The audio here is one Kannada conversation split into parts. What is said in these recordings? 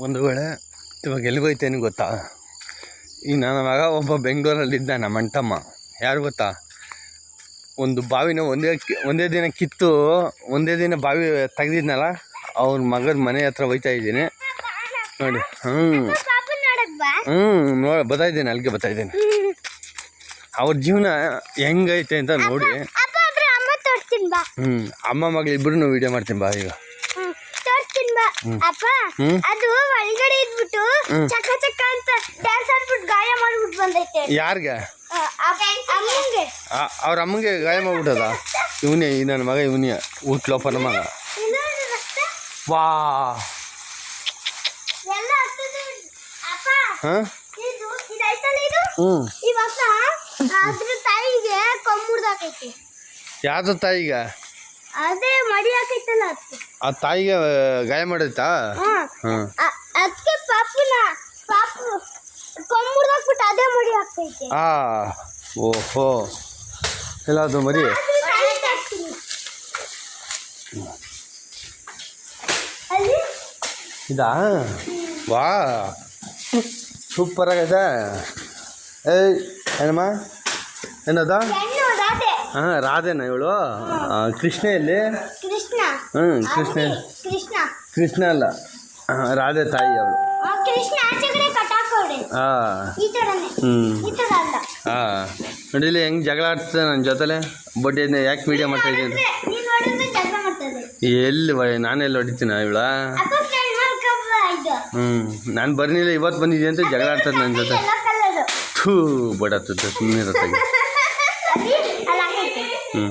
ಒಂದು ವೇಳೆ ಇವಾಗ ಎಲ್ಲಿಗೋಯ್ತೇನೆ ಗೊತ್ತಾ? ಈ ನನ್ನ ಮಗ ಒಬ್ಬ ಬೆಂಗಳೂರಲ್ಲಿದ್ದ ನಮ್ಮ ಅಂಟಮ್ಮ ಯಾರು ಗೊತ್ತಾ? ಒಂದು ಬಾವಿನ ಒಂದೇ ಒಂದೇ ದಿನ ಕಿತ್ತು ಒಂದೇ ದಿನ ಬಾವಿ ತೆಗ್ದಿದ್ನಲ್ಲ ಅವ್ರ ಮಗದ ಮನೆ ಹತ್ರ ಹೋಯ್ತಾ ಇದ್ದೀನಿ. ನೋಡಿ ಹ್ಞೂ ಹ್ಞೂ ನೋಡಿ ಬರ್ತಾ ಇದ್ದೀನಿ ಅಲ್ಲಿಗೆ ಬರ್ತಾ ಇದ್ದೀನಿ. ಅವ್ರ ಜೀವನ ಹೆಂಗೈತೆ ಅಂತ ನೋಡಿ. ಹ್ಞೂ ಅಮ್ಮ ಮಗಳು ಇಬ್ಬರು ವೀಡಿಯೋ ಮಾಡ್ತೀನಿ ಬಾ ಈಗ. ಹ್ಮ್, ತೋರಿಸ್ತೀನಿ ಬಾ ಅಪ್ಪ ಹ್ಮ್. ಅದು ಒಳಗಡೆ ಇದ್ಬಿಟ್ಟು ಚಕ ಚಕ ಅಂತ ಡ್ಯಾನ್ಸ್ ಆಡ್ಬಿಟ್ಟು ಗಾಯ ಮಾಡ್ಬಿಟ್ಟು ಬಂದೈತೆ. ಯಾರಿಗೆ? ಅಮ್ಮಂಗೆ. ಅವ್ರ ಅಮ್ಮಂಗೆ ಗಾಯ ಮಾಡ್ಬಿಟ್ಟದ? ಇವನೇ ಈ ನನ್ನ ಮಗ ಇವನೇ. ಊಟ್ಲೋಪನ ಮಗ. ಇನ್ನೊಂದು ರಕ್ತ? ವಾ. ಹಾಂ? ಹ್ಞೂ ಇವಾಗ ಅದ್ರ ತಾಯಿಗೆ ಕೊಂಬುಡ್ದಾಕೈತಿ ಯಾವ್ದು ತಾಯಿಗ? ಅದೇ ಮಡಿ ಹಾಕೈತಲ್ಲ ಆ ತಾಯಿಗೆ ಗಾಯ ಮಾಡೈತಾ? ಹಾಂ. ಅದಕ್ಕೆ ಪಾಪುನ ಪಾಪು ಕೊಂಬುಡ್ದಾಕ್ಬಿಟ್ಟು ಅದೇ ಮರಿ ಹಾಕ್ತೈತೆ. ಆ ಓಹೋ. ಎಲ್ಲದು ಮರಿ? ಅಲ್ಲಿ? ಇದಾ? ವಾ. ಸೂಪರ್ ಆಗೈತೆ. ಏಯ್ ಏನಮ್ಮ? ಏನದ? ಹಾಂ ರಾಧೇನ ಇವಳು? ಕೃಷ್ಣ ಎಲ್ಲಿ? ಕೃಷ್ಣ. ಹ್ಞೂ ಕೃಷ್ಣ. ಕೃಷ್ಣ ಅಲ್ಲ. ರಾಧೆ ತಾಯಿ ಅವಳು. ಕೃಷ್ಣ ಹಾಂ ಈ ಈ ಅಲ್ಲ. ಹಾಂ ನೋಡಿಲಿ ಹೆಂಗೆ ಜಗಳ ಆಡ್ತದೆ ನನ್ನ ಜೊತೆಲೆ. ಬಡ್ಡಿ ಯಾಕೆ ವೀಡಿಯೋ ಮಾಡ್ತಾ ಇದ್ದೀನಿ? ನೋಡಿದ್ರೆ ನೀನ್ ನೋಡಿದ್ರೆ ಜಗಳ ಮಾಡ್ತದೆ ಎಲ್ಲಿ ನಾನೆಲ್ಲಿ ಹೊಡಿತೀನ ಇವಳ? ಹ್ಞೂ ನಾನು ಬರ್ನಿಲ್ಲ ಇವತ್ತು ಬಂದಿದ್ದೆ ಅಂತ ಜಗಳ ಆಡ್ತದೆ ನನ್ನ ಜೊತೆ. ಥೂ ಬಡ ಸುಮ್ಮನೆ ಹಾಕೈತೆ ಹ್ಞೂ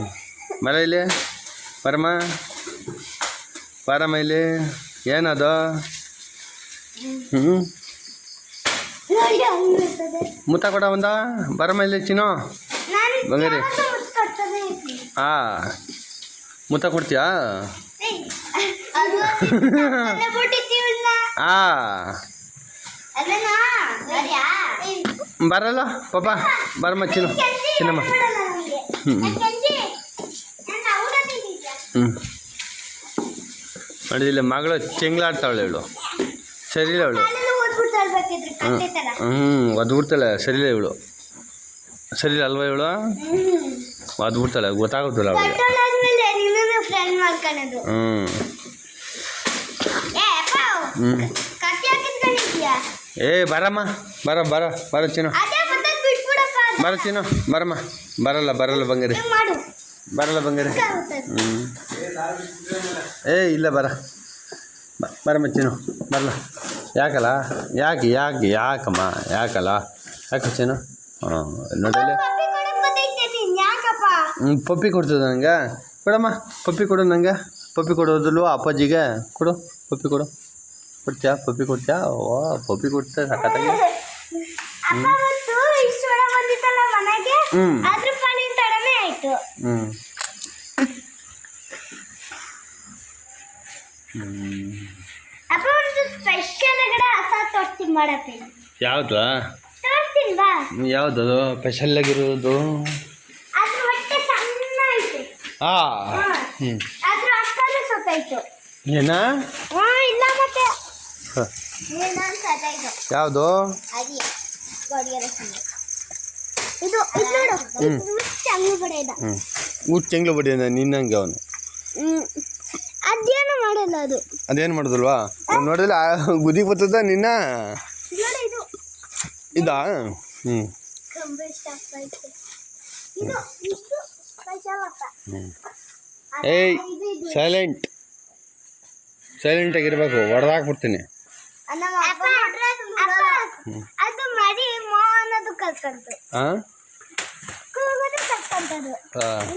ಬರ ಇಲ್ಲಿ. ಬರಮ್ಮ ಬಾರಮ್ಮ ಇಲ್ಲಿ. ಏನದು? ಹ್ಞೂ ಮುತ್ತ ಕೊಡ ಒಂದ, ಬರ ಇಲ್ಲಿ ಚಿನ್ನೋ. ನಾನು ಬಂಗಾರಿ. ಹಾ ಮುತ್ತ ಕೊಡ್ತೀಯಾ? ಹಾಂ ಬರಲ್ಲ ಪಾಪ ಬರಮ್ಮ ಚಿನ್ನು, ಚಿನ್ನಮ್ಮ. ಹ್ಞೂ? ಹ್ಞೂ ನೋಡಿ ಇಲ್ಲಿ ಮಗಳು ಚೆಂಗ್ಲಾಡ್ತಾವಳೆ ಇವಳು. ಸರಿ ಇಲ್ಲ ಅವಳು ಹ್ಞೂ ಒದ್ಬಿಡ್ತಾಳೆ ಸರಿಲ್ಲ ಇವಳು. ಸರಿಲ್ಲ ಅಲ್ವಾ ಇವಳು. ಒದ್ಬಿಡ್ತಾಳೆ ಗೊತ್ತಾಗುತ್ತಲ್ಲ ಅವಳಿಗೆ. ಮಾಡ್ಕೊಳ್ಳೋದು. ಹ್ಞೂ ಹ್ಞೂ ಏ ಬರಮ್ಮ ಬರ ಬರ ಬರ ಚಿನ್ನು. ಬರ ಚಿನ್ನು ಬರಮ್ಮ ಬರಲ್ಲ ಬರಲ್ಲ ಬಂಗಾರಿ. ಬರಲ್ಲ ಬಂಗಾರಿ. ಹ್ಞೂ ಏ ಇಲ್ಲ ಬರ. ಬರ ಮಚ್ಚೇನು. ಬರಲ. ಬರಲ್ಲ ಯಾಕಲ್ಲ? ಯಾಕೆ ಯಾಕೆ ಯಾಕಮ್ಮ? ಯಾಕಲ್ಲ? ಯಾಕೆ ಮಚ್ಚೇನು? ಹಾಂ ನೋಡಲಿ. ಪಪ್ಪಿ ಕೊಡಕ್ ಬಂದೈತೆ ಯಾಕಪ್ಪ? ಹ್ಞೂ ಪಪ್ಪಿ ಕೊಡ್ತದೆ ನಂಗೆ. ಕೊಡಮ್ಮ ಪಪ್ಪಿ ಕೊಡು ನಂಗೆ. ಪಪ್ಪಿ ಕೊಡೋದಿಲ್ವ ಅಪ್ಪಾಜಿಗೆ? ಕೊಡು ಪಪ್ಪಿ ಕೊಡು. ಕೊಡ್ತೀಯಾ? ಪಪ್ಪಿ ಕೊಡ್ತೀಯಾ? ಓ ಪಪ್ಪಿ ಕೊಡ್ತಾ ಸಖತ್ತಾಗಿ. ಹ್ಞೂ ಮತ್ತು ಇಷ್ಟು ಒಳ ಬಂದಿತ್ತಲ್ಲ ಮನೆಗೆ ಹ್ಮ್. ಅದ್ರ ಪಾಲಿನ ತಡನೇ ಆಯ್ತು ಹ್ಞೂ ಹ್ಞೂ ಅಪ್ಪ ಒಂದು ಸ್ಪೆಷಲ್ ಹಸ ಮಾಡಪ್ಪ. ಯಾವುದು? ಬಾ. ಯಾವುದದು ಅದ್ರ ಹೊಟ್ಟೆ ಸಣ್ಣ ಐತೆ ಹ್ಮ್. ಹ್ಞೂ ಅದ್ರ ಏನ? ಹಾ ಇಲ್ಲ ಮತ್ತೆ. ಇನ್ನೊಂದು ಯಾವುದು? ಅದೇ ಇದು ಇದು ನೋಡು ಹ್ಞೂ ಊಟ ನಿನ್ನಂಗೆ ಅವನು. ಅದೇನು ಮಾಡಲ್ಲ ಅದು. ಅದೇನು ಮಾಡೋದಲ್ವಾ? ನೋಡಿದ್ರೆ ಗುದಿ ಬರ್ತದ ನಿನ್ನ? ನೋಡಿ ಇದು. ಇದಾ? ಹ್ಞೂ ಕಂಬ ಇದು ಇಷ್ಟು ಸ್ಪೆಷಲ್ ಏಯ್ ಸೈಲೆಂಟ್ ಸೈಲೆಂಟ್ ಆಗಿರ್ಬೇಕು ಹೊಡೆದಾಕ್ಬಿಡ್ತೀನಿ ಬಿಡ್ತೀನಿ ಅಪ್ಪ ಅಪ್ಪ, ಅದು ಮರಿ ಹಾಂ. ಕೂಗೋದು ಕಲ್ತ್ಕೊಂತದು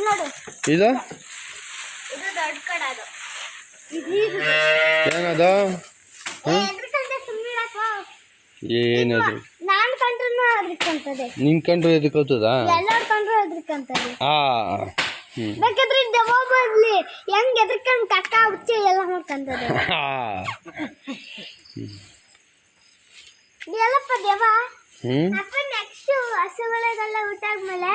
ನೋಡು. ಇದು? ಇದು ದೊಡ್ಡ ಕಡ ಅದು. ಇದು ಇದು ಏನದು? ಏನದು? ನಾನು ಕಂಡ್ರು ಅದ್ರಕ್ಕಂತದೆ ನಿನ್ ಕಂಡ್ರು ಎದಕ್ಕೆ ಹೋಗ್ತದಾ? ಎಲ್ಲಾರ್ ಕಂಡ್ರು ಅದ್ರಕ್ಕಂತದೆ ಹಾಂ ಬೇಕಾದ್ರೆ ದೆವ್ವ ಬರ್ಲಿ ಹೆಂಗ್ ಎದ್ರಕಂಡ್ ಕಕ್ಕ ಹುಚ್ಚಿ ಎಲ್ಲ ಮಾಡ್ಕಂತದೆ ಎಲ್ಲಪ್ಪ ಹ್ಞೂ ಅಪ್ಪ ನೆಕ್ಸ್ಟ್ ಹಸುಗಳಿಗೆಲ್ಲ ಊಟ ಆದ್ಮೇಲೆ.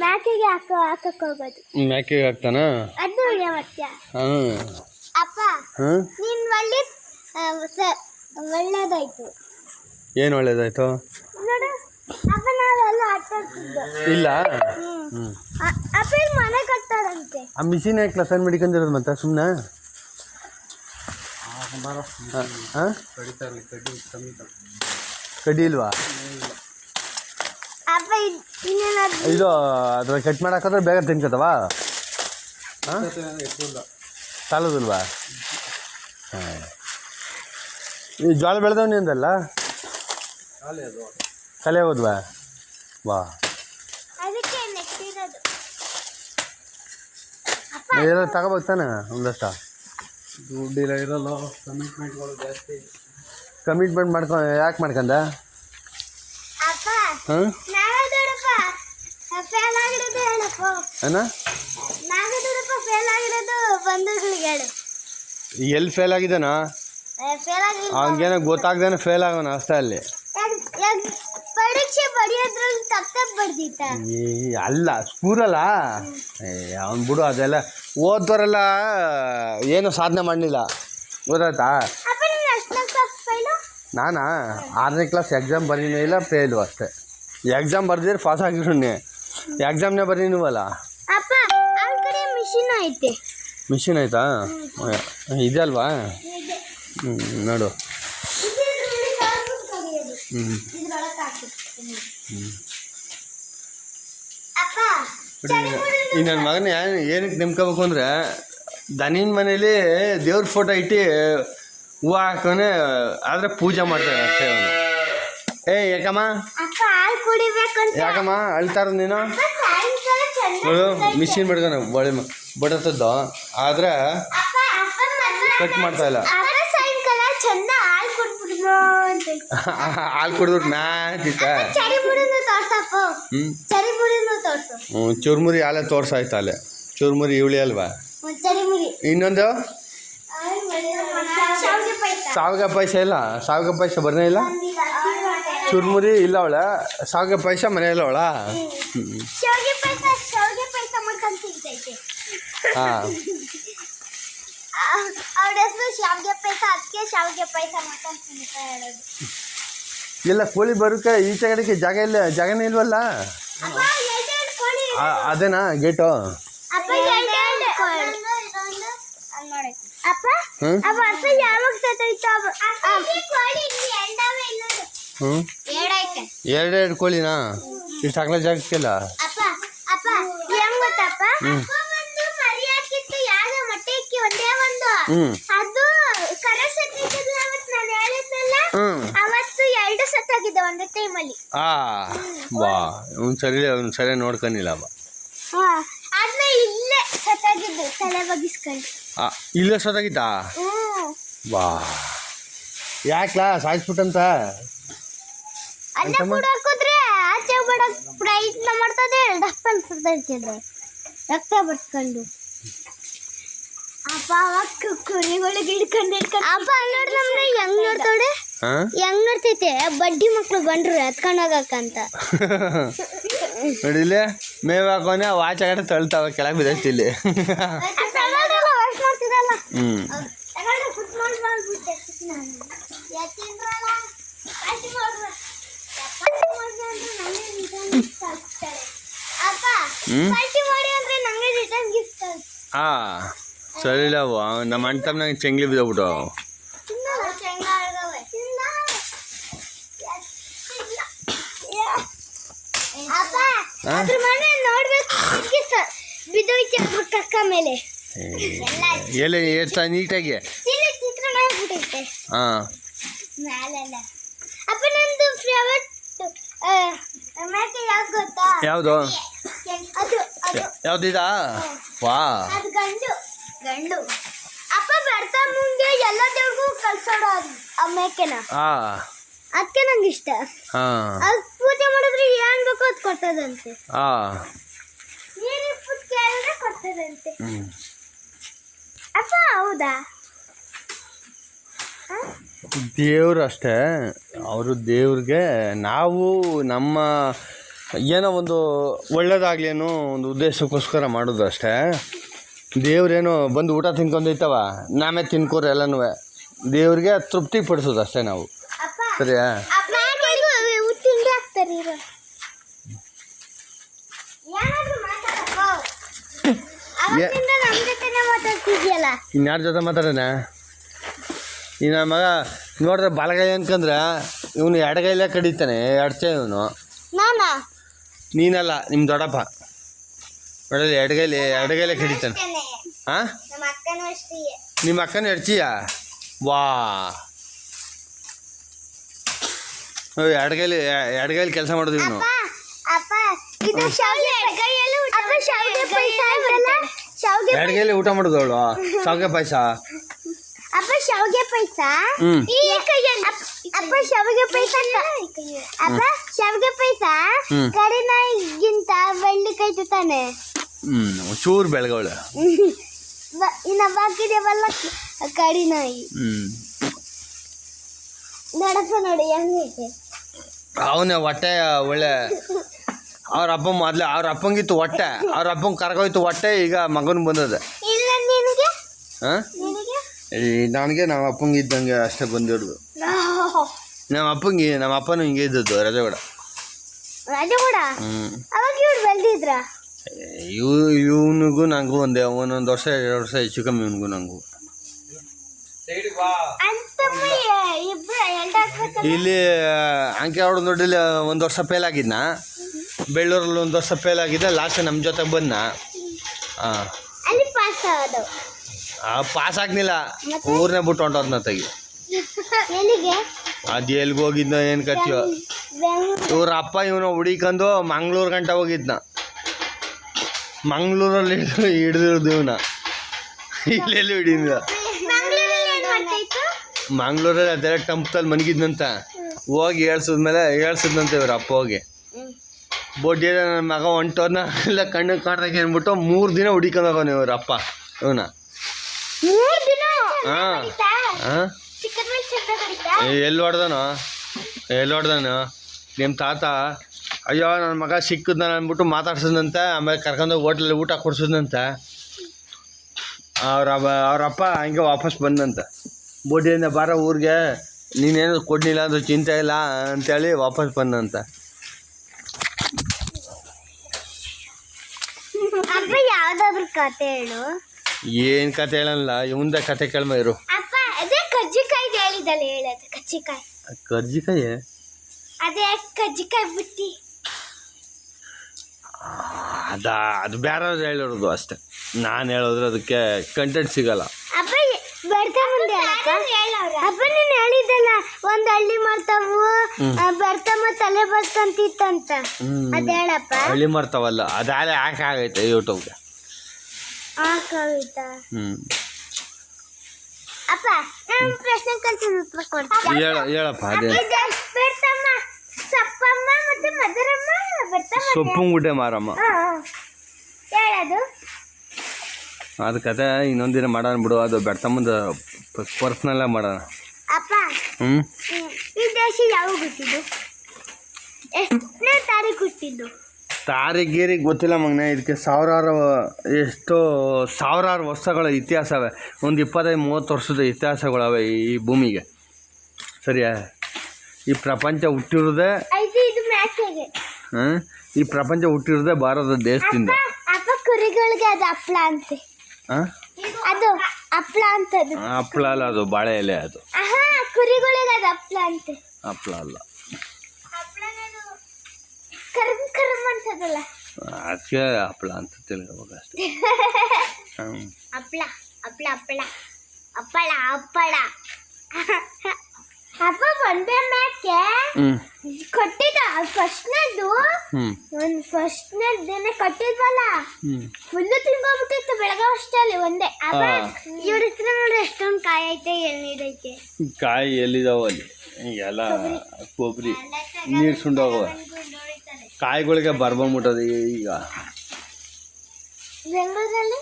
ಮ್ಯಾಕಿಗೆ ಹಾಕೋ ಹಾಕಕ್ ಹೋಗೋದು. ಮ್ಯಾಕೆಗೆ ಹಾಕ್ತಾನ? ಅದು ಮತ್ತೆ ಹಾಂ ಹಾಂ? ಒಳ್ಳೇದಾಯ್ತು. ಏನು ಒಳ್ಳೇದಾಯ್ತು? ಇಲ್ಲ? ಆ ಮಿಷಿನ್ ಯಾಕೆ ಲಸನ್ ಮಡಿಕೊಂಡಿರೋದು ಮತ್ತೆ? ಸುಮ್ಮನೆ ಕಡ್ಡಿ ಇಲ್ವಾ? ಇದು ಅದ್ರ ಕಟ್ ಮಾಡಾಕಂದ್ರೆ ಬೇಗ ತಿನ್ಕೋತವ? ಹಾಂ ಸಾಲೋದಿಲ್ವಾ? ಹಾಂ. ಈ ಜೋಳ ಬೆಳೆದವನಿ ಅಂದಲ್ಲ? ಕಲೆ ಹೋದ್ವಾ? ವಾ. ಎಲ್ಲ ತಗೋಬೇಕು ಒಂದಷ್ಟ? ದುಡ್ಡಿಲ್ಲ ಇರಲ್ಲ. ಕಮಿಟ್ಮೆಂಟ್ಗಳು ಜಾಸ್ತಿ. ಕಮಿಟ್ಮೆಂಟ್ ಮಾಡ್ಕೊ ಯಾಕೆ ಮಾಡ್ಕಂದ ಅಪ್ಪ. ಹಾಂ ನಾವೇ ದೊಡ್ಡಪ್ಪ ಫೇಲ್ ಆಗಿರೋದು ಹೇಳಪ್ಪ ಏನ ನಾವೇ ದೊಡ್ಡಪ್ಪ ಫೇಲ್ ಆಗಿರೋದು ಬಂಧುಗಳಿಗೆ ಹೇಳು. ಎಲ್ಲಿ ಫೇಲ್ ಆಗಿದ್ದಾನ? ಫೇಲ್ ಆಗಿ ಅವ್ನಿಗೇನೋ ಗೊತ್ತಾಗ್ದೇನೆ ಫೇಲ್ ಆಗೋಣ ಅಷ್ಟೇ ಅಲ್ಲಿ. ಪರೀಕ್ಷೆ ಬರೆಯೋದ್ರಲ್ಲಿ ತಪ್ಪೆ ಬರ್ದಿತ್ತ ಈ ಅಲ್ಲ ಸ್ಕೂಲಲ್ಲ? ಏ ಅವ್ನು ಬಿಡು ಅದೆಲ್ಲ ಓದೋರೆಲ್ಲ ಏನು ಸಾಧನೆ ಮಾಡಲಿಲ್ಲ. ಗೊತ್ತಾಯ್ತಾ? ಅಪ್ಪ ನೀನು ಎಷ್ಟನೇ ಕ್ಲಾಸ್ ಫೈಲು ನಾನಾ? ಆರನೇ ಕ್ಲಾಸ್ ಎಕ್ಸಾಮ್ ಬರೀನೇ ಇಲ್ಲ ಫೇಲು ಅಷ್ಟೇ. ಎಕ್ಸಾಮ್ ಬರ್ದಿದ್ರೆ ಪಾಸ್ ಆಗಿರೋಣೆ ಎಕ್ಸಾಮ್ನೇ ಬರೀನಿವಲ್ಲ ಅಪ್ಪ ಆ ಕಡೆ ಮಿಷಿನ್ ಐತೆ. ಮಿಷಿನ್ ಐತಾ ಇದೆ ಅಲ್ವಾ? ಹ್ಞೂ ನೋಡು. ಹ್ಞೂ ಈ ನನ್ನ ಮಗನ ಏನಕ್ಕೆ ನೆಮ್ಕೋಬೇಕು ಅಂದರೆ ದನಿನ ಮನೇಲಿ ದೇವ್ರ ಫೋಟೋ ಇಟ್ಟು ಹೂವು ಹಾಕೋನೆ ಆದರೆ ಪೂಜೆ ಮಾಡ್ತಾರೆ ಅಷ್ಟೇ ಅವನು. ಏ ಯಾಕಮ್ಮ? ಯಾಕಮ್ಮ? ಅಳ್ತಾರ ನೀನು? ಮಿಷಿನ್ ನೋಡು ಮಿಷಿನ್ ಬಿಡ್ಕೊಂಡು ಬಳೆ ಬಡತದ್ದು ಆದರೆ ಕಟ್ ಮಾಡ್ತಾ ಇಲ್ಲ. ಹಾಲು ಹಾಲು ಕುಡಿದ್ಬಿಟ್ಟು ಮ್ಯಾಚಿತ್ತ ಹ್ಞೂ ಚುರ್ಮುರಿ ಆಲೆ ತೋರ್ಸಾಯ್ತು ಅಲ್ಲೇ ಚುರ್ಮುರಿ ಇವಳಿ ಅಲ್ವಾ? ಇನ್ನೊಂದು? ಸಾವಿಗೆ ಪಾಯಸ. ಇಲ್ಲ? ಸಾವಿಗೆ ಪಾಯಸ ಬರ್ನೇ ಇಲ್ಲ? ಚುರ್ಮುರಿ ಇಲ್ಲ ಅವಳ. ಸಾವಿಗೆ ಪಾಯಸ ಮನೆಯಲ್ಲ ಅವಳ ಶಾವಿಗೆ ಪಾಯ್ಸ ಶಾವಿಗೆ ಪಾಯ್ಸ ಮಾಡ್ಕೊಂಡ್ ತಿಂತೈತೆ ಹಾಂ ಅವ್ರ ಹೆಸರು ಶಾವಿಗೆ ಪಾಯಸ ಅದಕ್ಕೆ ಶಾವಿಗೆ ಪಾಯಸ ಮಾಡ್ಕೊಂಡು ತಿಂತಾ ಇಲ್ಲ ಕೋಳಿ ಬರೋಕೆ ಈಚೆ ಕಡೆಗೆ ಜಾಗ ಇಲ್ಲ ಜಾಗನೇ ಇಲ್ವಲ್ಲ ಆ- ಅದೇನಾ ಗೇಟು ಅಪ್ಪ ಅಪ್ಪ ಹ್ಮ್? ಯಾವಾಗ ಸತ್ತೋಯ್ತು ಹ್ಞೂ ಎರಡೈತೆ ಎರಡೆರಡು ಕೋಳಿನಾ ಇಷ್ಟು ಅಗಲ ಜಾಗಕ್ಕೆಲ್ಲ ಅಪ್ಪ ಅಪ್ಪ ಹೆಂಗ್ ಗೊತ್ತಪ್ಪ ಅಪ್ಪ ಒಂದು ಮರಿ ಹಾಕಿತ್ತು ಯಾವ್ದೋ ಮೊಟ್ಟೆ ಇಕ್ಕಿ ಒಂದೇ ಒಂದು ಹ್ಞೂ ಅದು ಕರ ಸತ್ತಿದ್ದಲ್ಲ ಅವತ್ತು ನಾನು ಹೇಳಿದ್ನಲ್ಲ ಅವತ್ತು ಎರಡು ಸತ್ತಾಗಿದೆ ಒಂದೇ ಟೈಮಲ್ಲಿ ಆ ಅವ್ನು ಸರಿ ಸರಿ ನೋಡ್ಕೊಂಡಿಲ್ಲ ಇಲ್ಲೇ ಸತ್ತಾಗಿದ್ದು ತಲೆ ಬಗ್ಗಿಸ್ಕೊಂಡು. ಆ, ಇಲ್ಲೇ ಸೊತ್ತಾಗಿತ್ತಾ ಹ್ಮ್. ವಾ ಯಾಕ್ಲಾ ಸಾಯಿಸ್ಬಿಟ್ಟಂತ ಅಲ್ಲೇ ಕೂಡ ಹಾಕಿದ್ರೆ ಆಚೆ ಬಿಡಕ್ ಪ್ರಯತ್ನ ಮಾಡ್ತದೆ ದಪ್ಪ ಅನ್ಸುತ್ತೆ ರಕ್ತ ಅವಾಗ ಕುರಿಗಳಿಗೆ ಹಿಡ್ಕೊಂಡು ಹಿಡ್ಕೊಂಡು ಅಪ್ಪ ನೋಡ್ರಿ ನಮ್ನ ಹೆಂಗ್ ಹಾಂ? ಹೆಂಗ್ ನೋಡ್ತೈತೆ? ಬಡ್ಡಿ ಮಕ್ಳು ಬಂದ್ರು ಎತ್ಕೊಂಡು ಹೋಗಕ್ಕಂತ ನೋಡಿಲ್ಲ ಮೇವ್ ಹಾಕೋನೆ ವಾಚ್ ಆಗಡೆ ತಳ್ತಾವ ಕೆಳಗೆ ಬಿದ್ದೈತಿ ಇಲ್ಲಿ. ವಾಶ್ ಮಾಡ್ತಿದಲ್ಲ ಸರಿ ಇಲ್ಲ ಅವು ನಮ್ಮ ಅಣ್ಣ ತಮ್ಮನಾಗ ಚೆಂಗ್ಲಿ ಬಿದ್ದೋಗ್ಬಿಟ್ಟು ಎಲ್ಲ ಏರ್ತಾ ನೀಟಾಗಿ. ಹಾಂ. ಯಾವುದು ಹಾ? ಅದ್ರ ಮನೆ ನೋಡ್ಬೇಕು ಇದಕ್ಕೆ ಸ- ಬಿದ್ದೋಯ್ತು ಅದ್ರ ಕಕ್ಕ ಮೇಲೆ ಎಲ್ಲ ಎಲೆ ಎಷ್ಟು ನೀಟಾಗಿ ಚಿಲ್ಲಿ ಚಿತ್ರಣ ಆಗ್ಬಿಟ್ಟೈತೆ ಹಾಂ ಮೇಲೆಲ್ಲ ಅಪ್ಪ ನಂದು ಫೇವರೆಟ್ ಮೇಕೆ ಯಾವ್ದು ಗೊತ್ತಾ ಯಾವುದು ಅದು ಅದು ಯಾವ್ದಿದಾ ವಾ ಅದು ಗಂಡು ಗಂಡು ಅಪ್ಪ ಬರ್ತಾ ಮುಂದೆ ಎಲ್ಲ ದೇವ್ರಿಗೂ ಕಳ್ಸೋಡು ಅದು ಆ. ಅದಕ್ಕೆ ನಂಗೆ ಇಷ್ಟ. ಹಾಂ. ಅದು ಪೂಜೆ ಮಾಡಿದ್ರೆ ಏನ್ ಬೇಕೋ ಅದು ಕೊಟ್ಟದಂತೆ ನೀನು ಫುಡ್ ಕೇಳಿದ್ರೆ ಹ್ಞೂ ಅಪ್ಪ ಹೌದಾ? ದೇವ್ರು ಅಷ್ಟೇ. ಅವರು ದೇವ್ರಿಗೆ ನಾವು ನಮ್ಮ ಏನೋ ಒಂದು ಒಳ್ಳೇದಾಗಲಿ ಅನ್ನೋ ಒಂದು ಉದ್ದೇಶಕ್ಕೋಸ್ಕರ ಮಾಡೋದು ಅಷ್ಟೇ. ದೇವ್ರೇನು ಬಂದು ಊಟ ತಿನ್ಕೊಂಡೈತವ ನಾಮೇ ತಿನ್ಕೋರು ಎಲ್ಲನೂ ದೇವ್ರಿಗೆ ತೃಪ್ತಿ ಪಡಿಸೋದು ಅಷ್ಟೇ ನಾವು. ಅಪ್ಪ ಸರಿಯಾ? ನಮ್ಮ ಇನ್ಯಾರ ಜೊತೆ ಮಾತಾಡೋಣ? ಈ ನನ್ನ ಮಗ ನೋಡಿದ್ರೆ ಬಲಗೈ ಅನ್ಕಂದ್ರೆ ಇವನು ಎಡಗೈಲೇ ಕಡಿತಾನೆ ಎಡ್ಚೆ ಇವನು. ನಾನಾ? ನೀನಲ್ಲ ನಿಮ್ಮ ದೊಡ್ಡಪ್ಪ. ಎಡಗೈಲಿ ಎಡಗೈಲೇ ಕಡಿತಾನೆ. ಹಾಂ ನಮ್ಮ ಅಕ್ಕನೂ ನಿಮ್ಮ ಎಡ್ಚಿಯ ವಾ. ಎಡಗೈಲಿ ಎಡಗೈಲಿ ಕೆಲಸ ಮಾಡೋದು ಇವನು. ಅಪ್ಪ ಇದು ಶಾವಿಗೆ ಅಪ್ಪ ಶಾವಿಗೆ ಪಾಯಸ ಆಯ್ತಲ್ಲ ಶಾವಿಗೆ ಎಡಗೈಲಿ ಊಟ ಮಾಡೋದು ಅವಳು? ಪೈಸಾ ಪಾಯಸ? ಅಪ್ಪ ಶಾವಿಗೆ ಪಾಯಸ? ಈ ಕೈಯಲ್ಲಿ. ಅಪ್ಪ ಶಾವಿಗೆ ಪಾಯಸ ಅಪ್ಪ ಶಾವಿಗೆ ಪಾಯಸ. ಕರಿನಾಯಿಗಿಂತ ಬೆಳ್ಳಿ ಕೈ ತಾನೆ. ಹ್ಮ್ ಚೂರು ಬೆಳಗವಳು. ಇನ್ನ ಬಾಕಿದೇವಲ್ಲ ಕಡಿನಾಯಿ. ಹ್ಞೂ ನೋಡಪ್ಪ ನೋಡಿ ಹೆಂಗೈತೆ ಅವನ ಹೊಟ್ಟೆ ಒಳ್ಳೆ. ಅವ್ರ ಅಪ್ಪ ಮೊದಲೇ ಅವ್ರ ಅಪ್ಪಂಗಿತ್ತು ಹೊಟ್ಟೆ. ಅವ್ರ ಅಪ್ಪಂಗೆ ಕರ್ಗೋಯ್ತು ಹೊಟ್ಟೆ ಈಗ ಮಗನ ಬಂದದ. ಇಲ್ಲ ನಿನಗೆ? ಹಾಂ? ನಿನಗೆ? ನನಗೆ ನಮ್ಮ ಅಪ್ಪಂಗೆ ಇದ್ದಂಗೆ ಅಷ್ಟೇ ಬಂದಿಡ್ದು ನಮ್ಮ ಅಪ್ಪಂಗಿ ನಮ್ಮ ಅಪ್ಪನೂ ಹಿಂಗೆ ಇದ್ದದ್ದು ರಜೆ ಕೂಡ ರಾಜ ಕೂಡ ಹ್ಞೂ ಅವಾಗ ಇವ್ರು ಬೆಳೆದಿದ್ರ? ಇವ್ ಇವನಿಗೂ ನನಗೂ ಒಂದೇ ಒಂದೊಂದು ವರ್ಷ ಎರಡು ವರ್ಷ ಹೆಚ್ಚು ಕಮ್ಮಿ ಇವನಿಗೂ ನನಗೂ ಸೈಡ್ ಬಾ ಅಂತಮ್ಮ ಇಬ್ರು ಎರಡು ಹಾಕ್ಬೇಕಲ್ಲ ಇಲ್ಲಿ ಅಂಕೆ ಅವ್ರ ದೊಡ್ಡಲ್ಲಿ ಒಂದು ವರ್ಷ ಫೇಲ್ ಆಗಿದ್ನ. ಬೆಳ್ಳೂರಲ್ಲಿ ಒಂದು ವರ್ಷ ಫೇಲ್ ಆಗಿದ್ದ ಲಾಸ್ಟ್ ನಮ್ಮ ಜೊತೆ ಬಂದ ಹಾಂ ಪಾಸ್ ಆಗ್ಲಿಲ್ಲ. ಊರನ್ನೇ ಬಿಟ್ಟು ಹೊಂಟೋದ್ನ ತೆಗಿ ಅದು ಎಲ್ಲಿಗೆ ಹೋಗಿದ್ನ ಏನು ಕತ್ತೀವೋ ಇವ್ರ ಅಪ್ಪ ಇವನ ಹುಡಿಕಂದು ಮಂಗ್ಳೂರು ಗಂಟ ಹೋಗಿದ್ನ. ಮಂಗ್ಳೂರಲ್ಲಿ ಹಿಡಿದಿರೋದು ಇವನ. ಇಲ್ಲೆಲ್ಲೂ ಹಿಡಿದ ಮಂಗಳೂರಲ್ಲಿ ಏನು ಮಾಡ್ತಾ ಇತ್ತು ಮಂಗ್ಳೂರಲ್ಲಿ ಅದೆಲ್ಲ ಟಂಪ್ದಲ್ಲಿ ಮನಗಿದ್ನಂತ. ಹೋಗಿ ಹೇಳ್ಸಿದ್ಮೇಲೆ ಹೇಳ್ಸಿದ್ನಂತ ಇವ್ರ ಅಪ್ಪ ಹೋಗಿ ಬೊಡ್ಡಿ ನನ್ನ ಮಗ ಹೊಂಟೋರ್ನ ಎಲ್ಲ ಕಣ್ಣು ಕಾಣ್ದಾಗ ಅಂದ್ಬಿಟ್ಟು ಮೂರು ದಿನ ಹುಡಿಕೊಂಡು ಹೋಗೋನು ಇವ್ರ ಅಪ್ಪ ಇವನ. ಹಾಂ. ಹಾಂ. ಎಲ್ಲಿ ಹೊಡ್ದನು? ಎಲ್ಲಿ ಹೊಡ್ದನು? ನಿಮ್ಮ ತಾತ? ಅಯ್ಯೋ ನನ್ನ ಮಗ ಸಿಕ್ಕದ ಅಂದ್ಬಿಟ್ಟು ಮಾತಾಡ್ಸಿದಂತ ಆಮೇಲೆ ಕರ್ಕೊಂಡೋಗಿ ಹೋಟ್ಲಲ್ಲಿ ಊಟ ಕೊಡ್ಸಿದಂತೆ ಅವ್ರ ಅವ್ರಪ್ಪ ಹಂಗೆ ವಾಪಸ್ ಬಂದಂತೆ ಬೋಟಿಯಿಂದ ಬಾರ ಊರಿಗೆ ನೀನೇನು ಕೊಡಲಿಲ್ಲ ಅಂದ್ರೆ ಚಿಂತೆ ಇಲ್ಲ ಅಂತೇಳಿ ವಾಪಸ್ ಬಂದಂತ. ಅಪ್ಪ ಯಾವ್ದಾದ್ರು ಕತೆ ಹೇಳು. ಏನು ಕತೆ ಹೇಳಲ್ಲ ಇವಂದ ಕತೆ ಕೇಳ್ಮ ಇರು. ಅಪ್ಪ ಅದೇ ಕಜ್ಜಿಕಾಯಿ ಹೇಳಿದಲ್ಲ ಹೇಳೋದು ಕಜ್ಜಿಕಾಯಿ. ಕರ್ಜಿಕಾಯಿ ಅದೇ ಕಜ್ಜಿಕಾಯಿ ಬುಟ್ಟಿ ಅದ ಅದು ಬೇರೆ ಹೇಳಿರೋದು ಅಷ್ಟೆ. ನಾನು ಹೇಳಿದ್ರೆ ಅದಕ್ಕೆ ಕಂಟೆಂಟ್ ಸಿಗಲ್ಲ. ಅಪ್ಪ ನೀನು ಹೇಳಿದ್ದಲ್ಲ ಒಂದ್ ಹಳ್ಳಿ ಮಾಡ್ತಾವು ಬರ್ತಮ್ಮ ತಲೆ ಬರ್ತಂತಿತ್ತಂತ ಅದ ಹೇಳಪ್ಪ. ಹಳ್ಳಿ ಮಾಡ್ತಾವಲ್ಲ ಅದಾಲೆ ಯಾಕೆ ಆಗೈತೆ ಯೂಟ್ಯೂಬ್ಗೆ? ಆ ಕವಿತಾ ಹ್ಞೂ ಅಪ್ಪ ನಾನು ಪ್ರಶ್ನೆ ಕಲ್ತೀನಿ ಉತ್ತರ ಕೊಡ್ತೀನಿ. ಹೇಳ ಹೇಳಪ್ಪ ಅದೇ. ಬರ್ತಮ್ಮ ಸಪ್ಪಮ್ಮ ಮತ್ತೆ ಮದರಮ್ಮ ಬರ್ತಮ್ಮ ಗುಡ್ಡೆ ಮಾರಮ್ಮ. ಹೇಳೋದು? ಅದು ಕತೆ ಇನ್ನೊಂದು ದಿನ ಮಾಡೋಣ ಬಿಡು. ಅದು ಬೆಡ್ತಮ್ಮಂದು ಪರ್ಸ್ನಲ್ಲಾಗಿ ಮಾಡೋಣ. ಅಪ್ಪ ಹ್ಞೂ ಈ ದೇಶ ಯಾವಾಗ ಹುಟ್ಟಿದ್ದು? ಎಷ್ಟನೇ ತಾರೀಕು ಹುಟ್ಟಿದ್ದು? ತಾರಿಗೇರಿ ಗೊತ್ತಿಲ್ಲ ಮಗನೆ ಇದಕ್ಕೆ ಸಾವಿರಾರು ಎಷ್ಟೋ ಸಾವಿರಾರು ವರ್ಷಗಳ ಇತಿಹಾಸವೆ ಒಂದು ಇಪ್ಪತ್ತೈದು ಮೂವತ್ತು ವರ್ಷದ ಇತಿಹಾಸಗಳವೆ ಈ ಭೂಮಿಗೆ. ಸರಿಯಾ? ಈ ಪ್ರಪಂಚ ಹುಟ್ಟಿರೋದೆ ಹಾಂ ಈ ಪ್ರಪಂಚ ಹುಟ್ಟಿರೋದೆ ಭಾರತ ದೇಶದಿಂದ. ಕುರಿಗಳಿಗೆ ಅದು ಹಪ್ಳ ಅಂತೆ. ಅದು ಹಪ್ಳ ಅಂತ ಹಪ್ಪಳ ಅಲ್ಲ ಅದು ಬಾಳೆ ಎಲೆ ಅದು. ಆಹಾ ಕುರಿಗಳಿಗೆ ಅದು ಹಪ್ಳ ಅಂತೆ. ಹಪ್ಪಳ ಅಲ್ಲ. ಕರ್ಮ್ ಕರ್ಮ್ ಅಂತದಲ್ಲ. ಅದಕ್ಕೆ ಹಪ್ಪಳ ಅಂತ ತಿಳ್ಕೊಬೇಕು ಅಷ್ಟೇ. ಹಪ್ಳ ಹಪ್ಳ ಹಪ್ಪಳ ಹಪ್ಪಳ. ಹಪ್ಪಳ ಅಪ್ಪ ಒಂದೇ ಮ್ಯಾಕೆ ಹ್ಞೂ ಕೊಟ್ಟಿದ್ದ ಫಸ್ಟ್ನೇದು ಹ್ಞೂ ಒಂದು ಫಸ್ಟ್ನೇ ದಿನ ಕಟ್ಟಿದ್ವಲ್ಲ? ಹ್ಞೂ ಫುಲ್ಲು ತಿನ್ಕೋಬಿಟ್ಟಿತ್ತು ಬೆಳಗ್ಗೆ ಅಷ್ಟಲ್ಲಿ ಒಂದೇ. ಹಾ. ಇವ್ರ ಹತ್ರ ನೋಡ್ರಿ ಎಷ್ಟೊಂದು ಕಾಯಿ ಐತೆ ಎಳ್ನೀರೈತೆ ಕಾಯಿ ಎಲ್ಲಿದಾವ ಅಲ್ಲಿ. ಎಲ್ಲ ಕೊಬ್ಬರಿ. ನೀರು ಸುಂಡೋಗವ. ಕಾಯಿಗಳಿಗೆ ಬರ್ಬಂದ್ಬಿಟ್ಟದ ಈಗ. ಬೆಂಗಳೂರಲ್ಲಿ?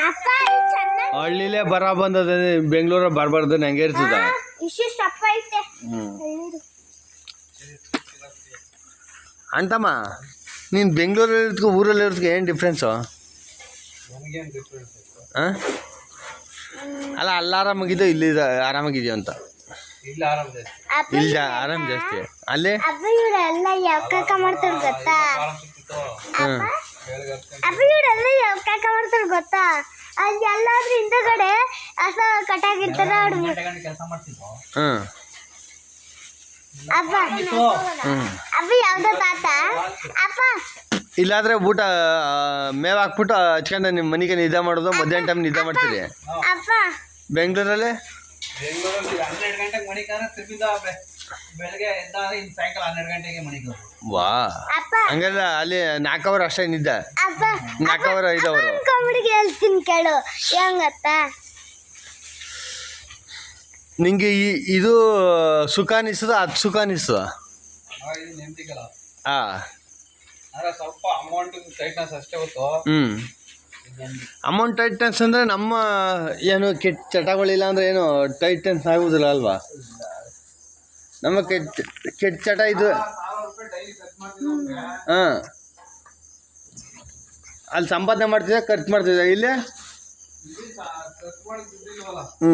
ಅಪ್ಪ ಅಲ್ಲಿ ಚೆನ್ನಾಗಿ ಹಳ್ಳಿಲೇ ಬರ ಬಂದದ ಬೆಂಗಳೂರ ಬರಬಾರ್ದು ನಂಗೆ ಇರ್ತದ ಇಷ್ಟಿಷ್ಟು ಅಪ್ಪ ಐತೆ. ಹ್ಞೂ ಅಂತಮ್ಮ ನೀನು ಬೆಂಗಳೂರಲ್ಲಿ ಇರೋದಕ್ಕೂ ಊರಲ್ಲಿ ಇರೋದಕ್ಕೆ ಏನು ಡಿಫ್ರೆನ್ಸು ಹಾಂ ಅಲ್ಲ ಅಲ್ಲ ಆರಾಮಾಗಿದ್ದೋ ಇಲ್ಲಿ ಆರಾಮಾಗಿದೆಯೋ ಅಂತ? ಇಲ್ಲ ಆರಾಮ್ ಜಾಸ್ತಿ. ಅಲ್ಲೇ ಇಲ್ಲಿ ಜಾಸ್ತಿ. ಅಲ್ಲಿ? ಅಪ್ಪ ಇವರೆಲ್ಲ ಯಾವ ಕಾಕ ಮಾಡ್ತಾರೆ ಗೊತ್ತಾ? ಅಪ್ಪ ಇವರೆಲ್ಲ ಯಾವ ಕಾಕ ಮಾಡ್ತಾರೆ ಗೊತ್ತಾ? ಅಲ್ಲಿ ಎಲ್ಲಾದ್ರೂ ಹಿಂದಗಡೆ ಹಸ ಕಟ್ಟಾಗಿರ್ತಾರ ಅವ್ರು ಹ್ಞೂ ಅಪ್ಪ ಅಪ್ಪ ಯಾವ್ದೋ ತಾತ? ಅಪ್ಪ. ಇಲ್ಲಾದ್ರೆ ಊಟ ಮೇವ್ ಹಾಕ್ಬಿಟ್ಟು ಹಚ್ಕೊಂಡು ನಿಮ್ಮ ಮನೆಗೆ ನಿದ್ದೆ ಮಾಡೋದು ಮಧ್ಯಾಹ್ನ ಟೈಮ್ ನಿದ್ದೆ ಮಾಡ್ತೀರಿ ಅಪ್ಪ. ಬೆಂಗಳೂರಲ್ಲಿ? ವಾ. ಅಪ್ಪ. ಹಂಗಲ್ಲ ಅಲ್ಲಿ ನಾಲ್ಕು ಅವರ್ ಅಷ್ಟೇ ನಿದ್ದೆ. ಅಪ್ಪ ನಾಲ್ಕು ಅವರ್ ಐದು ಅವರು ಕಾಮಿಡಿಗೆ ಹೇಳ್ತೀನಿ ಕೇಳು. ಹೆಂಗತ್ತ ನಿಂಗೆ ಈ ಇದು ಸುಖ ಅನಿಸ್ತದ ಅದು ಸುಖ ಅನಿಸ್ತದ ಹಾಂ ಸ್ವಲ್ಪ ಅಮೌಂಟ್ ಟೈಟ್ನೆಸ್ ಅಷ್ಟೇ ಹೊತ್ತು ಹ್ಞೂ ಅಮೌಂಟ್ ಟೈಟ್ನೆಸ್ ಅಂದರೆ ನಮ್ಮ ಏನು ಕೆಟ್ಟ ಚಟಗಳಿಲ್ಲ ಅಂದರೆ ಏನು ಟೈಟ್ನೆಸ್ ಆಗುದಿಲ್ಲ ಅಲ್ವಾ? ನಮ್ಮ ಕೆಟ್ಟ ಕೆಟ್ಟ ಚಟ ಇದು ಹಾಂ. ಅಲ್ಲಿ ಸಂಪಾದನೆ ಮಾಡ್ತಿದ್ದೆ ಖರ್ಚು ಮಾಡ್ತಿದ್ದೆ ಇಲ್ಲೇ? ಹ್ಞೂ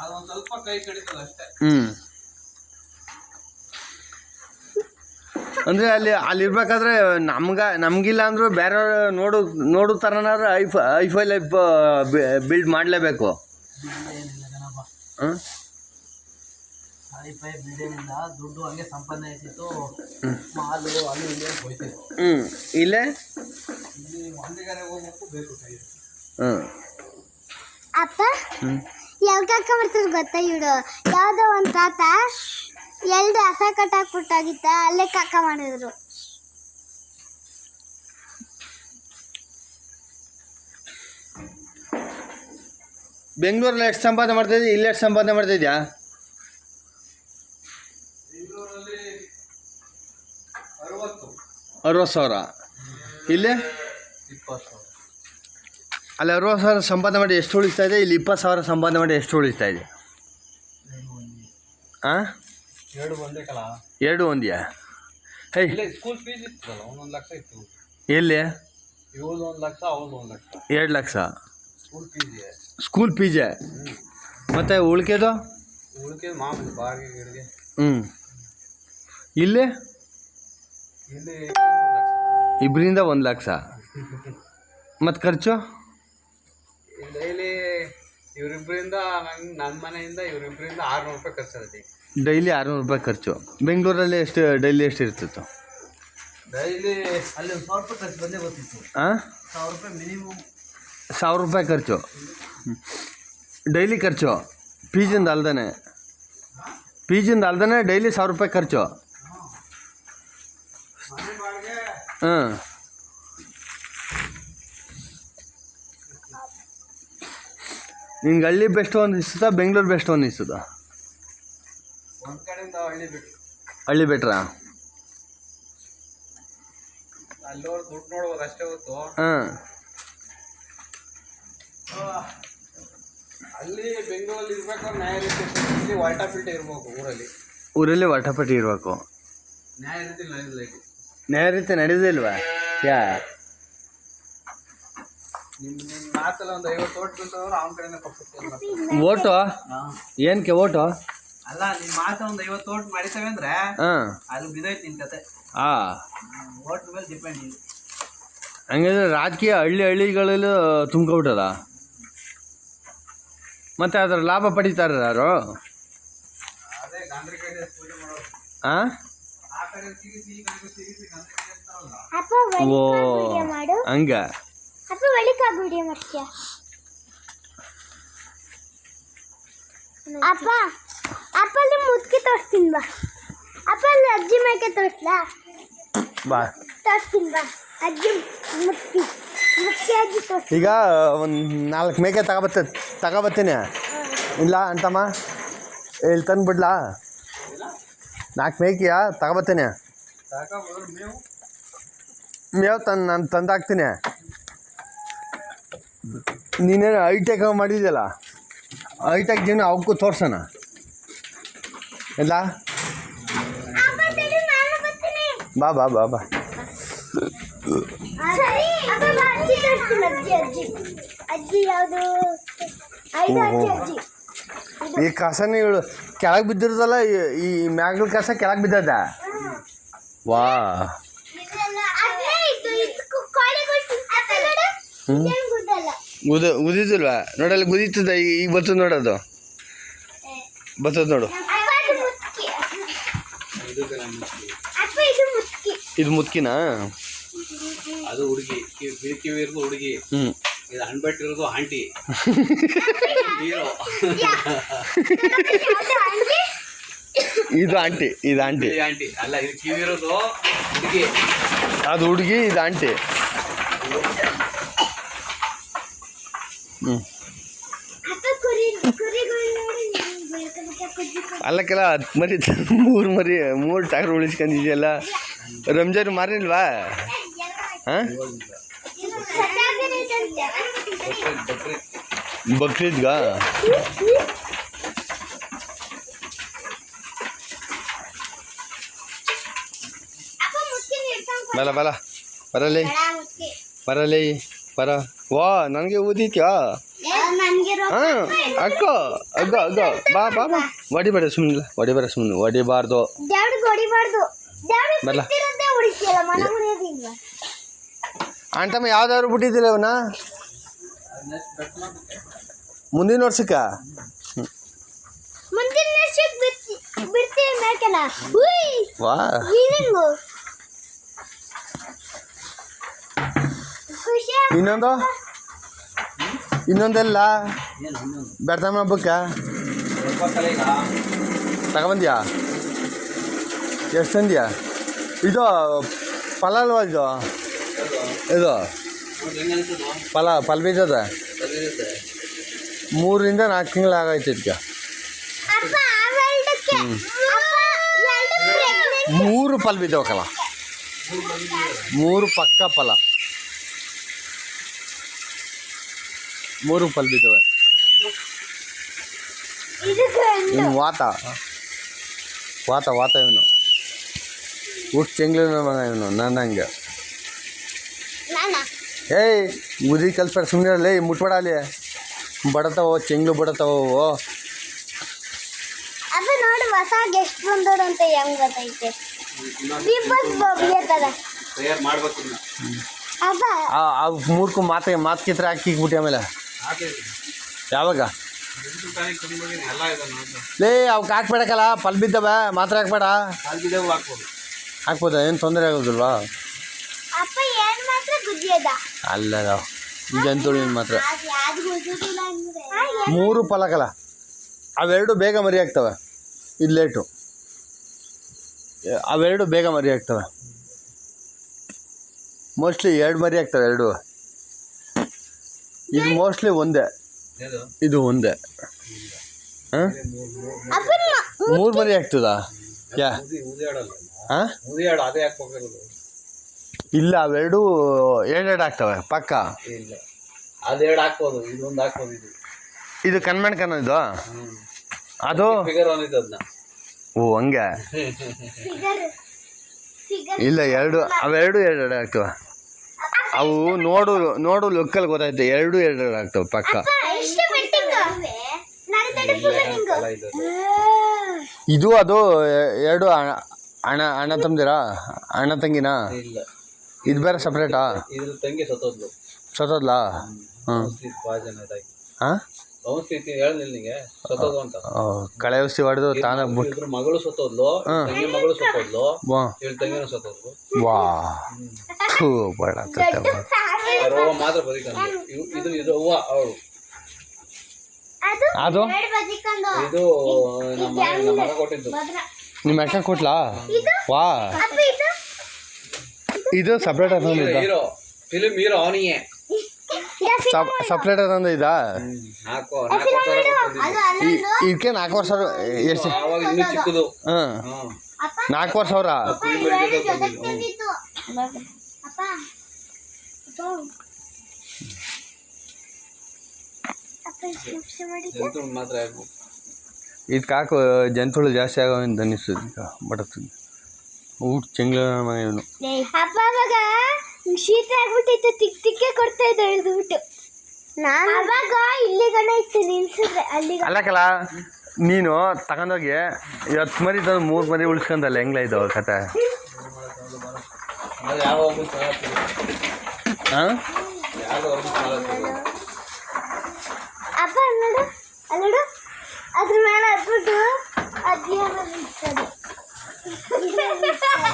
ಅದೊಂದು ಸ್ವಲ್ಪ ಕೈ ಕಡಿತದ ಅಷ್ಟೇ. ಹ್ಞೂ ಅಂದರೆ ಅಲ್ಲಿ ಅಲ್ಲಿ ಇರ್ಬೇಕಾದ್ರೆ ನಮ್ಗೆ ಅಂದ್ರೂ ಬೇರೆ ಬೇರೆಯವ್ರು ನೋಡು ನೋಡೋ ಥರನಾದ್ರು ಐಫ್ ಐಫೈ ಲೈಫ್ ಬಿಲ್ಡ್ ಮಾಡಲೇಬೇಕು. ಹ್ಮ್ ಹೈಫೈ ಬಿಲ್ಡಿಂಗಿಂದ ದುಡ್ಡು ಹಂಗೆ ಸಂಪಾದನೆ ಆಯ್ತಿತ್ತು ಮಾಲು ಅಲ್ಲಿ ಇಲ್ಲಿ ಅಂತ ಹೋಯ್ತಿತ್ತು. ಹ್ಞೂ ಇಲ್ಲೇ? ಇಲ್ಲಿ ಬೇಕು ಹ್ಞೂ ಅಪ್ಪ? ಹ್ಞೂ ಕಾಕ ಮಾಡ್ತಾರೆ ಗೊತ್ತಾ ಇವಳು ಯಾವ್ದೋ ಒಂದ್ ತಾತ ಎರಡು ಹಸ ಕಟ್ಟಾಕ್ಬಿಟ್ಟಾಗಿತ್ತ ಅಲ್ಲೇ ಕಾಕ ಮಾಡಿದ್ರು. ಬೆಂಗಳೂರಲ್ಲಿ ಎಷ್ಟು ಸಂಪಾದನೆ ಮಾಡ್ತಾಯಿದ್ದೆ ಇಲ್ಲಿ ಎಷ್ಟು ಸಂಪಾದನೆ ಮಾಡ್ತಾಯಿದ್ಯಾ ಬೆಂಗಳೂರಲ್ಲಿ ಅರವತ್ತು. ಸಾವಿರ. ಇಲ್ಲೇ? ಇಪ್ಪತ್ತು. ಅಲ್ಲಿ ಅರವತ್ತು ಸಾವಿರ ಸಂಪಾದನೆ ಮಾಡಿ ಎಷ್ಟು ಉಳಿಸ್ತಾ ಇದೆ? ಇಲ್ಲಿ ಇಪ್ಪತ್ತು ಸಾವಿರ ಸಂಪಾದನೆ ಮಾಡಿ ಎಷ್ಟು ಉಳಿಸ್ತಾ ಇದೆ? ಹಾಂ ಎರಡು ಒಂದ್ಯಾ? ಹೇ. ಸ್ಕೂಲ್ ಫೀಸ್ ಇತ್ತಲ್ಲ ಒಂದೊಂದು ಲಕ್ಷ ಇತ್ತು. ಎಲ್ಲಿ? ಎರಡು ಲಕ್ಷ. ಸ್ಕೂಲ್ ಫೀಜೆ ಮತ್ತು ಉಳ್ಕೆದು? ಹ್ಞೂ ಇಲ್ಲಿ? ಇಲ್ಲಿ ಒಂದು ಲಕ್ಷ. ಇಬ್ಬರಿಂದ ಒಂದು ಲಕ್ಷ. ಮತ್ತು ಖರ್ಚು? ಡೈಲಿ ಇವರಿಬ್ಬರಿಂದ ನಂಗೆ ನನ್ನ ಮನೆಯಿಂದ ಇವರಿಬ್ಬರಿಂದ ಆರುನೂರು ರೂಪಾಯಿ ಖರ್ಚಾಗುತ್ತೆ ಡೈಲಿ ಆರುನೂರು ರೂಪಾಯಿ ಖರ್ಚು. ಬೆಂಗಳೂರಲ್ಲಿ ಎಷ್ಟು ಡೈಲಿ ಎಷ್ಟು ಇರ್ತಿತ್ತು? ಡೈಲಿ ಅಲ್ಲಿ ಒಂದು ಸಾವಿರ ರೂಪಾಯಿ ಖರ್ಚು ಬಂದೇ ಗೊತ್ತಿತ್ತು. ಹಾಂ ಸಾವಿರ ರೂಪಾಯಿ ಮಿನಿಮಮ್ ಸಾವಿರ ರೂಪಾಯಿ ಖರ್ಚು. ಡೈಲಿ ಖರ್ಚು. ಪೀಜಿಂದ ಅಲ್ದೇ ಪೀಜಿಂದ ಅಲ್ದೇ ಡೈಲಿ ಸಾವಿರ ರೂಪಾಯಿ ಖರ್ಚು. ಹಾಂ. ನಿನ್ಗೆ ಹಳ್ಳಿ ಬೆಸ್ಟ್ ಅನಿಸ್ತದ ಬೆಂಗಳೂರು ಬೆಸ್ಟ್ ಅನಿಸ್ತದ ಒಂದು ಹಳ್ಳಿ ಬೆಟ್ರಾ. ಹಾಂ. ಅಲ್ಲಿ ಬೆಂಗಳೂರಲ್ಲಿ ನ್ಯಾಯ ಇಲ್ಲಿ ಇರ್ಬೇಕು ಊರಲ್ಲಿ. ಊರಲ್ಲಿ ವಾಟಪಟ್ಟಿ ಇರಬೇಕು. ನ್ಯಾಯ ರೀತಿ ನಡೆಯಬೇಕು ನ್ಯಾಯ ರೀತಿ ನಡೆಯೋದಿಲ್ವಾ ಯಾ ನಿಮ್ಮ ನಿಮ್ಮ ಮಾತಲ್ಲ ಒಂದು ಐವತ್ತು ಓಟ್ ಏನಕ್ಕೆ ಓಟು ಅಲ್ಲ ನಿಮ್ಮ ಮಾತು ಒಂದು ಐವತ್ತು ಓಟ್ ಮಾಡಿತೇವೆ ಅಂದ್ರೆ ಹಾಂ. ಅಲ್ಲಿ ಕತೆ. ಹಾಂ. ಓಟ್ ಮೇಲೆ ಡಿಪೆಂಡ್ ಇದು. ಹಂಗಂದ್ರೆ ರಾಜಕೀಯ ಹಳ್ಳಿ ಹಳ್ಳಿಗಳಲ್ಲೂ ತುಂಬ್ಕೊಬಿಟ್ಟದ? ಮತ್ತು ಅದರ ಲಾಭ ಪಡಿತಾರೆ ಯಾರು? ಹಾಂ ಓ ಮಾಡು. ಹಂಗೆ. ಅಪ್ಪ ಒಳಿಕ ವಿಡಿಯೋ ಮಾಡ್ತೀಯ ಅಪ್ಪ ಅಪ್ಪ ಮುದ್ಕೆ ಮುದ್ಕಿ ತೋರಿಸ್ತೀನಿ ಬಾ. ಅಪ್ಪ ಅಲ್ಲಿ ಅಜ್ಜಿ ಮೇಕೆ ತೋರಿಸ್ಲಾ? ಬಾ. ತೋರಿಸ್ತೀನಿ ಬಾ. ಅಜ್ಜಿ ಮುದ್ಕಿ ಮುದ್ಕಿ ಅಜ್ಜಿ ತೋರಿಸ್ ಈಗ ಒಂದು ನಾಲ್ಕು ಮೇಕೆ ತಗೊಬತ್ತ ತಗೊಬತ್ತೀನಿ. ಇಲ್ಲ ಅಂತಮ್ಮ? ಇಲ್ಲಿ ತಂದುಬಿಡ್ಲಾ ನಾಲ್ಕು ಮೇಕೆಯಾ ತಗೋಬತ್ತೀನಿ. ಮೇವು ತಂದು ನಾನು ತಂದಾಕ್ತೀನಿ. ನೀನೇನು ಐಟೆಕ್ ಮಾಡಿದ್ಯಲ್ಲ? ಐಟೆಕ್ ಜೀವನ ಅವಕ್ಕೂ ತೋರ್ಸೋಣ. ಇಲ್ಲ ಅಪ್ಪ ತಡಿ ನಾನು ಬರ್ತೀನಿ ಬಾ ಬಾ ಬಾ ಬಾ. ಸರಿ ಅಪ್ಪ ಬಾ, ಅಜ್ಜಿ ತೋರಿಸ್ತೀನಿ ಅಜ್ಜಿ ಅಜ್ಜಿ ಅಜ್ಜಿ ಯಾವುದು ಐದು ಓಹೋ. ಅಜ್ಜಿ ಅಜ್ಜಿ ಈ ಕಸನೇ ಇವಳು ಕೆಳಗೆ ಬಿದ್ದಿರೋದಲ್ಲ ಈ- ಈ ಮ್ಯಾಗ್ಲ ಕಸ ಕೆಳಗೆ ಬಿದ್ದದ ವಾ. ಅದೇ ನೋಡು ಉದ ಉದಿದಿಲ್ವಾ ನೋಡಲ್ಲಿ ಗುದೀತದ ಈಗ ಬತ್ತದ ಬರ್ತದ ನೋಡೋದು. ಬತ್ತದ ನೋಡು. ಇದು ಮುತ್ಕಿನಾ? ಅದು ಹುಡುಗಿ. ಕಿವಿ ಕಿವಿ ಇರೋದು ಹುಡುಗಿ. ಹ್ಞೂ ಇದು ಹೀರೋ ಆಂಟಿ. ಇದು ಆಂಟಿ ಇದು ಆಂಟಿ. ಆಂಟಿ. ಅಲ್ಲ ಇದು ಕಿವಿ ಇರೋದು ಹುಡುಗಿ. ಅದು ಹುಡುಗಿ ಇದು ಆಂಟಿ. ಅಲ್ಲಕ್ಕೆಲ್ಲ ಹತ್ತು ಮರಿ ಮೂರು ಮರಿ ಮೂರು ಟ್ಯಾಕ್ರ್ ಉಳಿಸ್ಕೊಂಡಿದ್ಯಲ್ಲ ರಂಜಾನ್ ಮಾರಿಲ್ವಾ ಹಾಂ ಇದು ಸತ್ತಾಗನೇ ಇದಂತೆ. ಬಕ್ರೀದ್ ಬಕ್ರೀದ್ಗ ಅಪ್ಪ ಮುತ್ಕಿ ಹಿಡ್ಕೊಂಡ್ ಬಲ ಬಲ ಬರಲಿ ಬೇಡ ಮುತ್ಕಿ. ಬರಲಿ ಬರ ವಾ ನನಗೆ ಊದಿತ್ಯಾ ಹಾ ಅಕ್ಕ ಅಗ್ಗ ಅಗ್ಗ. ಬಾ ಬಾ ಬಾ. ಹೊಡಿಬೇಡ ಸುಮ್ಮನೆ ಹೊಡಿಬೇಡ ಸುಮ್ಮನೆ ಹೊಡಿಬಾರ್ದು ಬರಲ್ಲ ಅಂಟಮ್ಮ ಯಾವ್ದಾದ್ರು ಬಿಟ್ಟಿದ್ದಿಲ್ಲ ಅವನ ಮುಂದಿನ ವರ್ಷಕ್ಕ? ಮುಂದಿನ ವರ್ಷಕ್ಕೆ ಬಿಡ್ತೀನಿ ವಾ ನೀನಿಂಗು ಖುಷಿ ಇನ್ನೊಂದು? ಇನ್ನೊಂದೆಲ್ಲ? ಬೆಡ್ತಮ್ಮ ಹಬ್ಬಕ್ಕೆ? ತಗೊಬಂದ್ಯಾ? ಎಷ್ಟು ತಂದ್ಯಾ? ಇದು ಫಲ ಅಲ್ವಾ ಇದು? ಇದು? ಫಲ ಫಲ ಬೀಜದ ಮೂರರಿಂದ ನಾಲ್ಕು ತಿಂಗಳು ಆಗೈತೆ ಇದಕ್ಕೆ ಮೂರು ಫಲ ಬಿದ್ದವಕಲ್ಲ ಮೂರು ಪಕ್ಕ ಫಲ ಮೂರು ಫಲ್ ಬಿದ್ದವೆ. ಇನ್ನು ವಾತ. ವಾತ ವಾತ ಇವನು. ಊಟ ಚೆಂಗ್ಳು ಮಗ ಇವನು ನನ್ನ ಹಂಗೆ. ನಾನ? ಏಯ್ ಉದಿ ಕಲ್ಸ್ಬೇಡ ಸುಮ್ಮನೆ ಅಲ್ಲೇ ಮುಟ್ಬೇಡ ಅಲ್ಲಿ. ಬಡತಾವ ಚೆಂಗ್ಳು ಬಡತಾವ ಅವು. ಅಪ್ಪ ನೋಡಿ ಹೊಸ ಗೆಸ್ಟ್ ಬಂದೋಡು ಅಂತ ಹೆಂಗ್ ಗೊತ್ತೈತೆ. ಮಾಡ್ಬೇಕು ಅಪ್ಪ ಆ ಮೂರ್ಕು ಮಾತಿಗೆ ಮಾತು ಕಿತ್ರ ಹಾಕಿ ಬಿಟ್ಟಿ ಆಮೇಲೆ. ಯಾವಾಗ? ಎಂಟು ಎಲ್ಲ ಇದೆ ಲೇ ಅವಕ್ಕೆ ಹಾಕ್ಬೇಡಕ್ಕಲ್ಲ ಪಲ್ ಬಿದ್ದವ ಮಾತ್ರ ಹಾಕ್ಬೇಡ. ಹಾಕ್ಬೋದಾ. ಏನು ತೊಂದರೆ ಆಗೋದಿಲ್ವಾ? ಅಪ್ಪ ಏನ್ ಮಾತ್ರ ಗುದ್ದಿಯದ ಅಲ್ಲ ಜಂತುಳಿನ ಮಾತ್ರ? ಮೂರು ಫಲಕಲ ಅವೆರಡು ಬೇಗ ಮರಿ ಆಗ್ತವೆ. ಇದು ಲೇಟು. ಅವೆರಡು ಬೇಗ ಮರಿ ಆಗ್ತವೆ. ಮೋಸ್ಟ್ಲಿ ಎರಡು ಮರಿ ಆಗ್ತವೆ ಎರಡು. ಇದು ಮೋಸ್ಟ್ಲಿ ಒಂದೇ. ಇದು ಒಂದೇ. ಹಾಂ? ಅಪ್ಪ ಮೂರು ಮರಿ ಆಗ್ತದಾ? ಯಾ? ಹಾಂ? ಇಲ್ಲ ಅವೆರಡು ಎರಡೆರಡು ಆಗ್ತವೆ ಪಕ್ಕ. ಇಲ್ಲ. ಅದೆರಡು ಹಾಕ್ಬೋದು ಇದೊಂದು ಹಾಕ್ಬೋದು ಇದು. ಇದು ಕನ್ನ ಇದು? ಅದು? ಫಿಗರ್ ಒಂದಿತ್ತು ಅದನ್ನ ಓ ಹಂಗೆ. ಫಿಗರ್ ಫಿಗರ್ ಇಲ್ಲ ಎರಡು ಅವೆರಡು ಎರಡೆರಡು ಆಗ್ತವೆ. ಅವು ನೋಡು ನೋಡು ಲೋಕಲ್ ಗೊತ್ತಾಯ್ತು. ಎರಡು ಎರಡು ಆಗ್ತವೆ ಪಕ್ಕ. ಇದು. ಅದು ಎರಡು ಅಣ- ಅಣ್ಣ ಅಣ್ಣ ತಂದಿರಾ? ಅಣ್ಣ ತಂಗಿನಾ? ಇಲ್ಲ. ಇದು ಬೇರೆ ಸಪ್ರೇಟಾ ಸತ್ತೋದ್ಲು. ಹಾಂ? ಔಷಧಿ ಹೇಳಿಲ್ಲ ನಿಂಗೆ. ಸತ್ತೋದು ಅಂತ. ಕಳೆ ಔಷಧಿ ಹೊಡೆದು ತಾನ ಬಿಟ್ಟು ಮಗಳು ಸತ್ತೋದ್ಲು ಹಾ. ತಂಗಿ ಮಗಳು ಸತ್ತೋದ್ಲು ವಾ. ಇವ್ರ ತಂಗಿನೂ ಸತ್ತೋದ್ಲು. ವಾ. ಥೂ ಬೇಡ ರೋಗ ಮಾತ್ರ ಬದುಕಂದು ಇದು ಇದು ಅವ್ವ ಅವಳು. ಅದು? ಇದು ನಮ್ಮ ನಮ್ಮ ಮಗ ಕೊಟ್ಟಿದ್ದು. ನಿಮ್ಮ ಅಕ್ಕ ಕೊಟ್ಲಾ? ವಾ. ಅಪ್ಪ ಇದು ಇದು ಸಪ್ರೇಟ್ ಆಗಿ ಹೀರೋ. ಫಿಲಿಮ್ ಹೀರೋ ಅವನಿಗೆ. ಸಪ್ರೇಟ್ ಅದೊಂದು ಇದಾ? ಸಾವಿರ ಅಲ್ಲೊಂದು ಇದಕ್ಕೆ ನಾಲ್ಕು ವರ್ಷ ಎಷ್ಟು ಹಾಂ ನಾಲ್ಕು ವರ್ಷ ಅವರ? ಅಪ್ಪ ಕಾಕು ಇದಕ್ಕೆ ಹಾಕು. ಜಂತುಳು ಜಾಸ್ತಿ ಆಗೋ ಅಂತ ಅನಿಸ್ತದೆ ಈಗ ಬಡತದೆ ಊಟ ಚೆಂಗ್ಲ ಮನೆಯವನು ಇವನು. ಶೀತ ಆಗ್ಬಿಟ್ಟಿತ್ತು ತಿಕ್ ತಿಕ್ಕೆ ಕೊಡ್ತಾ ಇದ್ದ ಹಿಡಿದ್ಬಿಟ್ಟು ನಾನು ಅವಾಗ ಇಲ್ಲಿ ಗಣ ಇತ್ತು ನಿಲ್ಸಿದ್ರೆ ಅಲ್ಲಿ ಅಲ್ಲಕಲ್ಲ ನೀನು ತಗೊಂಡೋಗಿ ಇವತ್ತು ಮರಿ ತಂದು ಮೂರು ಮರಿ ಉಳ್ಸ್ಕೊಂಡಲ್ಲ ಹೆಂಗ್ಲ ಇದು ಕತೆ? ಅಪ್ಪ ನೋಡು ಅಲ್ಲೋಡು ಅದ್ರ ಮೇಲೆ ಹತ್ಬಿಟ್ಟು ಇರ್ತದೆ